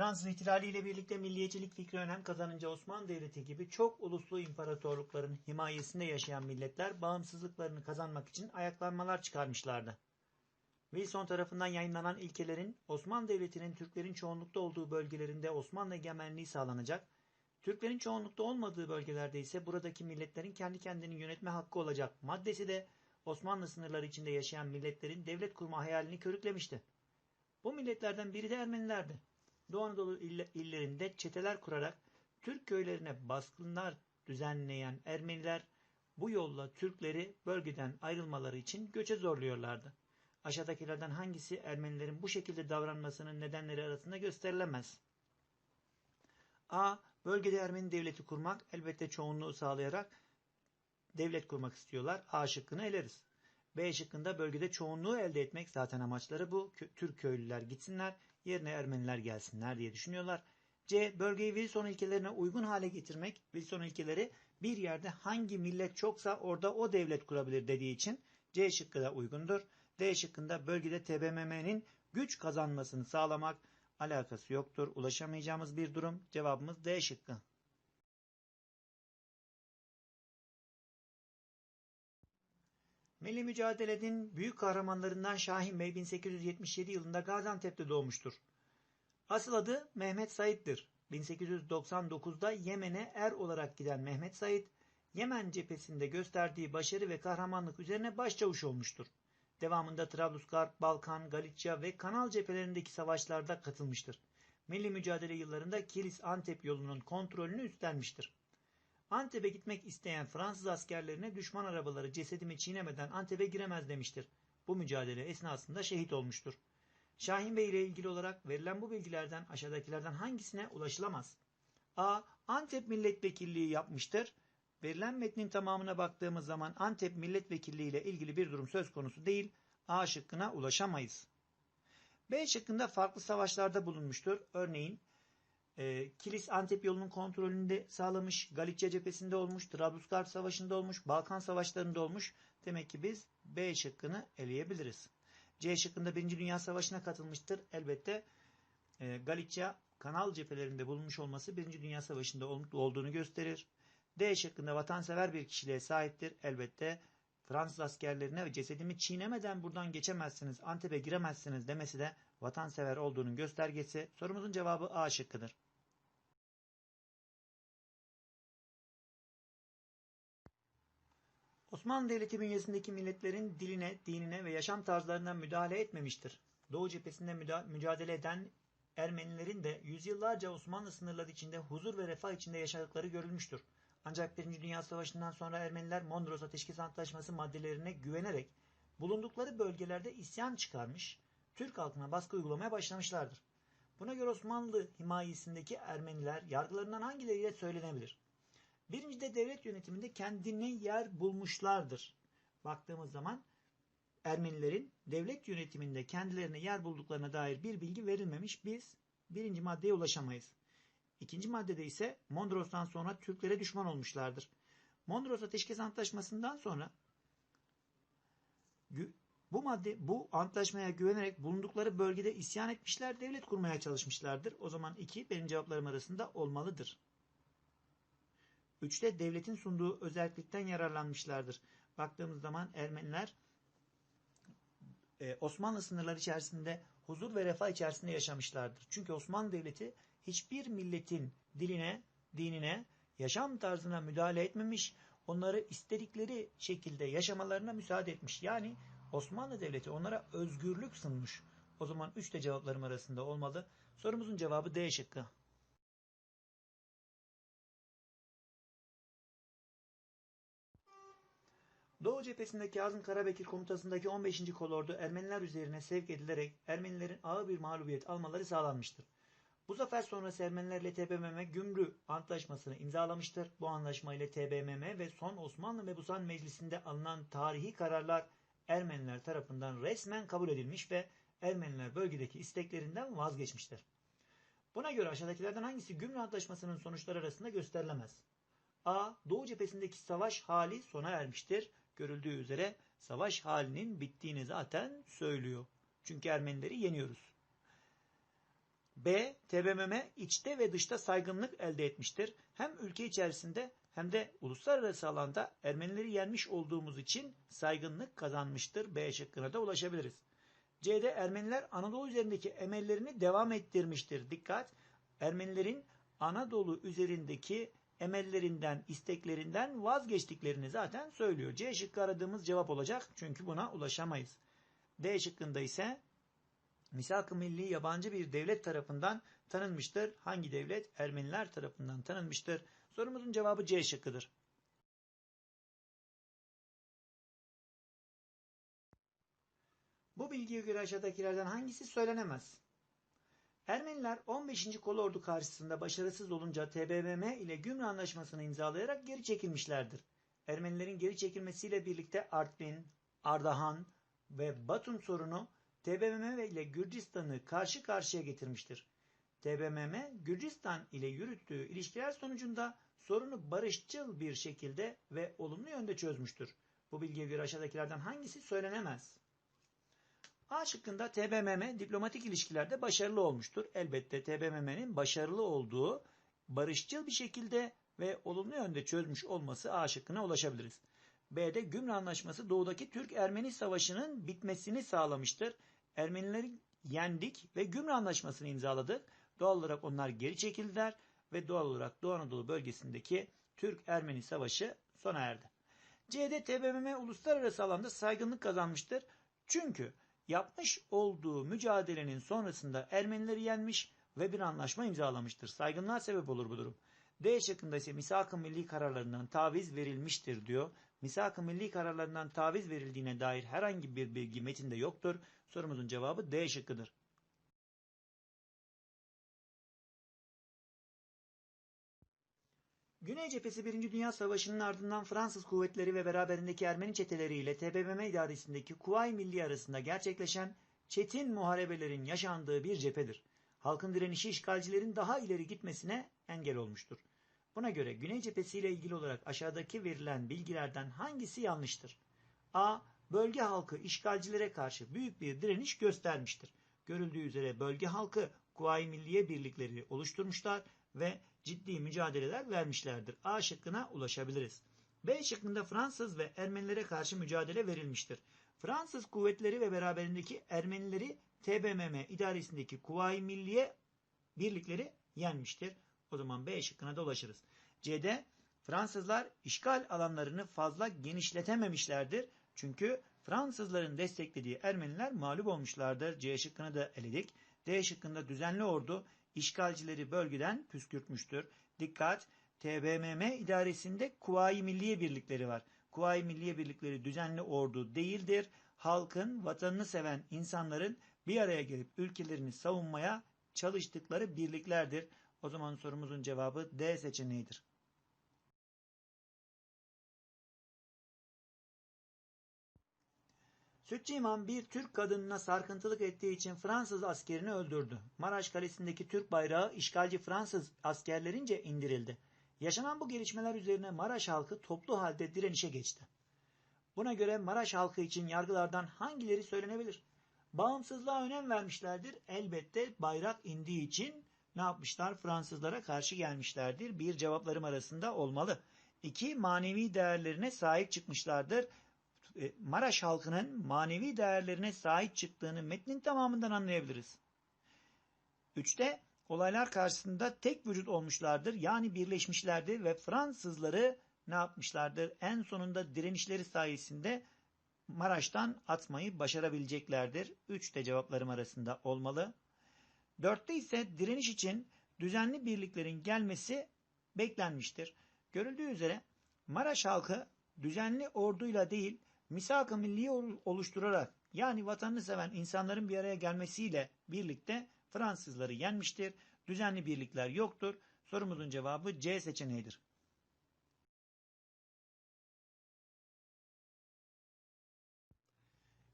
Fransız ihtilali ile birlikte milliyetçilik fikri önem kazanınca Osmanlı Devleti gibi çok uluslu imparatorlukların himayesinde yaşayan milletler bağımsızlıklarını kazanmak için ayaklanmalar çıkarmışlardı. Wilson tarafından yayınlanan ilkelerin Osmanlı Devleti'nin Türklerin çoğunlukta olduğu bölgelerinde Osmanlı egemenliği sağlanacak, Türklerin çoğunlukta olmadığı bölgelerde ise buradaki milletlerin kendi kendini yönetme hakkı olacak maddesi de Osmanlı sınırları içinde yaşayan milletlerin devlet kurma hayalini körüklemişti. Bu milletlerden biri de Ermenilerdi. Doğu Anadolu illerinde çeteler kurarak Türk köylerine baskınlar düzenleyen Ermeniler bu yolla Türkleri bölgeden ayrılmaları için göçe zorluyorlardı. Aşağıdakilerden hangisi Ermenilerin bu şekilde davranmasının nedenleri arasında gösterilemez? A. Bölgede Ermeni devleti kurmak elbette çoğunluğu sağlayarak devlet kurmak istiyorlar. A şıkkını eleriz. B şıkkında bölgede çoğunluğu elde etmek zaten amaçları bu. Türk köylüler gitsinler, yerine Ermeniler gelsinler diye düşünüyorlar. C. Bölgeyi Wilson ilkelerine uygun hale getirmek. Wilson ilkeleri bir yerde hangi millet çoksa orada o devlet kurabilir dediği için C şıkkı da uygundur. D şıkkında bölgede TBMM'nin güç kazanmasını sağlamak alakası yoktur. Ulaşamayacağımız bir durum. Cevabımız D şıkkı. Milli mücadelenin büyük kahramanlarından Şahin Bey 1877 yılında Gaziantep'te doğmuştur. Asıl adı Mehmet Said'dir. 1899'da Yemen'e er olarak giden Mehmet Said, Yemen cephesinde gösterdiği başarı ve kahramanlık üzerine başçavuş olmuştur. Devamında Trablusgarp, Balkan, Galicia ve Kanal cephelerindeki savaşlarda katılmıştır. Milli mücadele yıllarında Kilis-Antep yolunun kontrolünü üstlenmiştir. Antep'e gitmek isteyen Fransız askerlerine düşman arabaları cesedimi çiğnemeden Antep'e giremez demiştir. Bu mücadele esnasında şehit olmuştur. Şahin Bey ile ilgili olarak verilen bu bilgilerden aşağıdakilerden hangisine ulaşılamaz? A. Antep milletvekilliği yapmıştır. Verilen metnin tamamına baktığımız zaman Antep milletvekilliği ile ilgili bir durum söz konusu değil. A şıkkına ulaşamayız. B şıkkında farklı savaşlarda bulunmuştur. Örneğin e, Kilis Antep yolunun kontrolünde sağlamış, Galicia cephesinde olmuş, Trablusgarp Savaşı'nda olmuş, Balkan Savaşları'nda olmuş. Demek ki biz B şıkkını eleyebiliriz. C şıkkında Birinci Dünya Savaşı'na katılmıştır. Elbette e, Galicia kanal cephelerinde bulunmuş olması Birinci Dünya Savaşı'nda olduğunu gösterir. D şıkkında vatansever bir kişiliğe sahiptir. Elbette Fransız askerlerine cesedimi çiğnemeden buradan geçemezsiniz, Antep'e giremezsiniz demesi de vatansever olduğunun göstergesi. Sorumuzun cevabı A şıkkıdır. Osmanlı Devleti bünyesindeki milletlerin diline, dinine ve yaşam tarzlarına müdahale etmemiştir. Doğu cephesinde mücadele eden Ermenilerin de yüzyıllarca Osmanlı sınırları içinde huzur ve refah içinde yaşadıkları görülmüştür. Ancak Birinci Dünya Savaşı'ndan sonra Ermeniler Mondros Ateşkes Antlaşması maddelerine güvenerek bulundukları bölgelerde isyan çıkarmış, Türk halkına baskı uygulamaya başlamışlardır. Buna göre Osmanlı himayesindeki Ermeniler yargılarından hangileriyle söylenebilir? Birincide devlet yönetiminde kendine yer bulmuşlardır. Baktığımız zaman Ermenilerin devlet yönetiminde kendilerine yer bulduklarına dair bir bilgi verilmemiş. Biz birinci maddeye ulaşamayız. İkinci maddede ise Mondros'tan sonra Türklere düşman olmuşlardır. Mondros Ateşkes Antlaşması'ndan sonra bu madde bu antlaşmaya güvenerek bulundukları bölgede isyan etmişler, devlet kurmaya çalışmışlardır. O zaman iki benim cevaplarım arasında olmalıdır. Üçte devletin sunduğu özellikten yararlanmışlardır. Baktığımız zaman Ermeniler e, Osmanlı sınırları içerisinde huzur ve refah içerisinde yaşamışlardır. Çünkü Osmanlı Devleti hiçbir milletin diline, dinine, yaşam tarzına müdahale etmemiş, onları istedikleri şekilde yaşamalarına müsaade etmiş. Yani Osmanlı Devleti onlara özgürlük sunmuş. O zaman üç de cevaplarım arasında olmalı. Sorumuzun cevabı D şıkkı. Doğu cephesinde Kazım Karabekir komutasındaki 15. kolordu Ermeniler üzerine sevk edilerek Ermenilerin ağır bir mağlubiyet almaları sağlanmıştır. Bu zafer sonrası Ermeniler ile TBMM Gümrü Antlaşması'nı imzalamıştır. Bu anlaşma ile TBMM ve son Osmanlı Mebusan Meclisi'nde alınan tarihi kararlar Ermeniler tarafından resmen kabul edilmiş ve Ermeniler bölgedeki isteklerinden vazgeçmiştir. Buna göre aşağıdakilerden hangisi Gümrü Antlaşması'nın sonuçları arasında gösterilemez? A. Doğu cephesindeki savaş hali sona ermiştir. Görüldüğü üzere savaş halinin bittiğini zaten söylüyor. Çünkü Ermenileri yeniyoruz. B. TBMM içte ve dışta saygınlık elde etmiştir. Hem ülke içerisinde hem de uluslararası alanda Ermenileri yenmiş olduğumuz için saygınlık kazanmıştır. B şıkkına da ulaşabiliriz. C'de Ermeniler Anadolu üzerindeki emellerini devam ettirmiştir. Dikkat! Ermenilerin Anadolu üzerindeki emellerinden, isteklerinden vazgeçtiklerini zaten söylüyor. C şıkkı aradığımız cevap olacak çünkü buna ulaşamayız. D şıkkında ise misak-ı milli yabancı bir devlet tarafından tanınmıştır. Hangi devlet? Ermeniler tarafından tanınmıştır. Sorumuzun cevabı C şıkkıdır. Bu bilgiye göre aşağıdakilerden hangisi söylenemez? Ermeniler 15. Kolordu karşısında başarısız olunca TBMM ile Gümrü Anlaşması'nı imzalayarak geri çekilmişlerdir. Ermenilerin geri çekilmesiyle birlikte Artvin, Ardahan ve Batum sorunu TBMM ile Gürcistan'ı karşı karşıya getirmiştir. TBMM, Gürcistan ile yürüttüğü ilişkiler sonucunda sorunu barışçıl bir şekilde ve olumlu yönde çözmüştür. Bu bilgiye göre aşağıdakilerden hangisi söylenemez? A şıkkında TBMM diplomatik ilişkilerde başarılı olmuştur. Elbette TBMM'nin başarılı olduğu barışçıl bir şekilde ve olumlu yönde çözmüş olması A şıkkına ulaşabiliriz. B'de Gümrü Anlaşması doğudaki Türk-Ermeni savaşının bitmesini sağlamıştır. Ermenileri yendik ve Gümrü Anlaşması'nı imzaladık. Doğal olarak onlar geri çekildiler ve doğal olarak Doğu Anadolu bölgesindeki Türk-Ermeni savaşı sona erdi. C'de TBMM uluslararası alanda saygınlık kazanmıştır. Çünkü yapmış olduğu mücadelenin sonrasında Ermenileri yenmiş ve bir anlaşma imzalamıştır. Saygınlığa sebep olur bu durum. D şıkkında ise misak-ı milli kararlarından taviz verilmiştir diyor. Misak-ı milli kararlarından taviz verildiğine dair herhangi bir bilgi metinde yoktur. Sorumuzun cevabı D şıkkıdır. Güney cephesi 1. Dünya Savaşı'nın ardından Fransız kuvvetleri ve beraberindeki Ermeni çeteleriyle TBMM idaresindeki Kuvayi Milli arasında gerçekleşen çetin muharebelerin yaşandığı bir cephedir. Halkın direnişi işgalcilerin daha ileri gitmesine engel olmuştur. Buna göre Güney cephesiyle ilgili olarak aşağıdaki verilen bilgilerden hangisi yanlıştır? A. Bölge halkı işgalcilere karşı büyük bir direniş göstermiştir. Görüldüğü üzere bölge halkı Kuvayi Milliye birlikleri oluşturmuşlar ve ciddi mücadeleler vermişlerdir. A şıkkına ulaşabiliriz. B şıkkında Fransız ve Ermenilere karşı mücadele verilmiştir. Fransız kuvvetleri ve beraberindeki Ermenileri TBMM idaresindeki Kuvayi Milliye birlikleri yenmiştir. O zaman B şıkkına da ulaşırız. C'de Fransızlar işgal alanlarını fazla genişletememişlerdir. Çünkü Fransızların desteklediği Ermeniler mağlup olmuşlardır. C şıkkını da eledik. D şıkkında düzenli ordu işgalcileri bölgeden püskürtmüştür. Dikkat! TBMM idaresinde Kuvayi Milliye Birlikleri var. Kuvayi Milliye Birlikleri düzenli ordu değildir. Halkın, vatanını seven insanların bir araya gelip ülkelerini savunmaya çalıştıkları birliklerdir. O zaman sorumuzun cevabı D seçeneğidir. Sütçü İmam bir Türk kadınına sarkıntılık ettiği için Fransız askerini öldürdü. Maraş Kalesi'ndeki Türk bayrağı işgalci Fransız askerlerince indirildi. Yaşanan bu gelişmeler üzerine Maraş halkı toplu halde direnişe geçti. Buna göre Maraş halkı için yargılardan hangileri söylenebilir? Bağımsızlığa önem vermişlerdir. Elbette bayrak indiği için ne yapmışlar? Fransızlara karşı gelmişlerdir. Bir cevaplarım arasında olmalı. İki, manevi değerlerine sahip çıkmışlardır. E, Maraş halkının manevi değerlerine sahip çıktığını metnin tamamından anlayabiliriz. Üçte olaylar karşısında tek vücut olmuşlardır. Yani birleşmişlerdir ve Fransızları ne yapmışlardır? En sonunda direnişleri sayesinde Maraş'tan atmayı başarabileceklerdir. Üç de cevaplarım arasında olmalı. Dörtte ise direniş için düzenli birliklerin gelmesi beklenmiştir. Görüldüğü üzere Maraş halkı düzenli orduyla değil misak-ı milliyi oluşturarak yani vatanını seven insanların bir araya gelmesiyle birlikte Fransızları yenmiştir. Düzenli birlikler yoktur. Sorumuzun cevabı C seçeneğidir.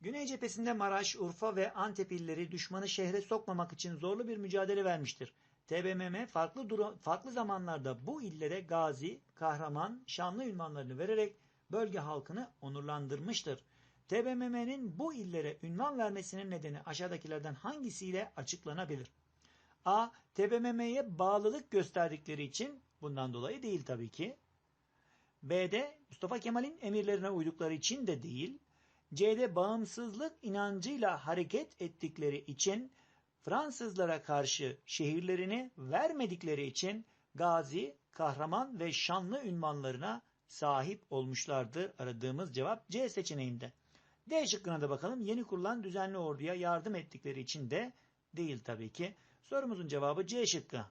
Güney cephesinde Maraş, Urfa ve Antep illeri düşmanı şehre sokmamak için zorlu bir mücadele vermiştir. TBMM farklı, farklı zamanlarda bu illere gazi, kahraman, şanlı ünvanlarını vererek bölge halkını onurlandırmıştır. TBMM'nin bu illere ünvan vermesinin nedeni aşağıdakilerden hangisiyle açıklanabilir? A. TBMM'ye bağlılık gösterdikleri için bundan dolayı değil tabii ki. B'de Mustafa Kemal'in emirlerine uydukları için de değil. C'de bağımsızlık inancıyla hareket ettikleri için Fransızlara karşı şehirlerini vermedikleri için gazi, kahraman ve şanlı ünvanlarına sahip olmuşlardır. Aradığımız cevap C seçeneğinde. D şıkkına da bakalım. Yeni kurulan düzenli orduya yardım ettikleri için de değil tabii ki. Sorumuzun cevabı C şıkkı.